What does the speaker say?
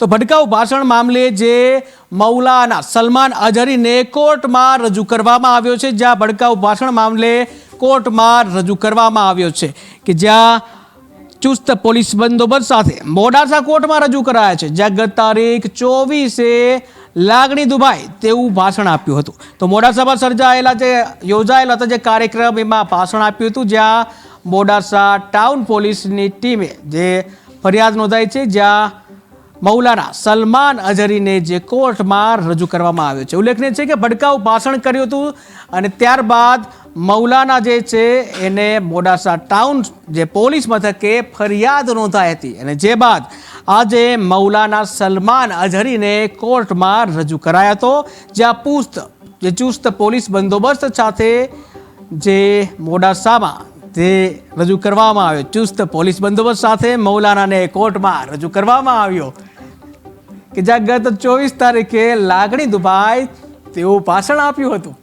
તો ભડકાઉ ભાષણ મામલે જે મૌલાના સલમાન અઝહરીને કોર્ટમાં રજૂ કરવામાં આવ્યો છે, જ્યાં ભડકાઉ ભાષણ મામલે કોર્ટમાં રજૂ કરવામાં આવ્યો છે કે જ્યાં ચુસ્ત પોલીસ બંદોબસ્ત સાથે મોડાસા કોર્ટમાં રજૂ કરાયા છે, જ્યાં ગત તારીખ ચોવીસે લાગણી દુભાઈ તેવું ભાષણ આપ્યું હતું. તો મોડાસામાં સર્જાયેલા જે, યોજાયેલા હતા જે કાર્યક્રમ, એમાં ભાષણ આપ્યું હતું, જ્યાં મોડાસા ટાઉન પોલીસની ટીમે જે ફરિયાદ નોંધાઈ છે, જ્યાં મૌલાના સલમાન અઝહરીને જે કોર્ટમાં રજૂ કરવામાં આવ્યો છે. ઉલ્લેખનીય છે કે ભડકાઉ ભાષણ કર્યું હતું અને ત્યારબાદ મૌલાના જે છે એને મોડાસા ટાઉન જે પોલીસ મથકે ફરિયાદ નોંધાઈ હતી અને જે બાદ આજે મૌલાના સલમાન અઝહરીને કોર્ટમાં રજૂ કરાયો હતો, જ્યાં પુસ્ત, જે ચુસ્ત પોલીસ બંદોબસ્ત સાથે જે મોડાસામાં જે રજૂ કરવામાં આવ્યો, ચુસ્ત પોલીસ બંદોબસ્ત સાથે મૌલાનાને કોર્ટમાં રજૂ કરવામાં આવ્યો. કે જ્યાં ગત ચોવીસ તારીખે લાગણી દુભાઈ તેવું ભાષણ આપ્યું હતું.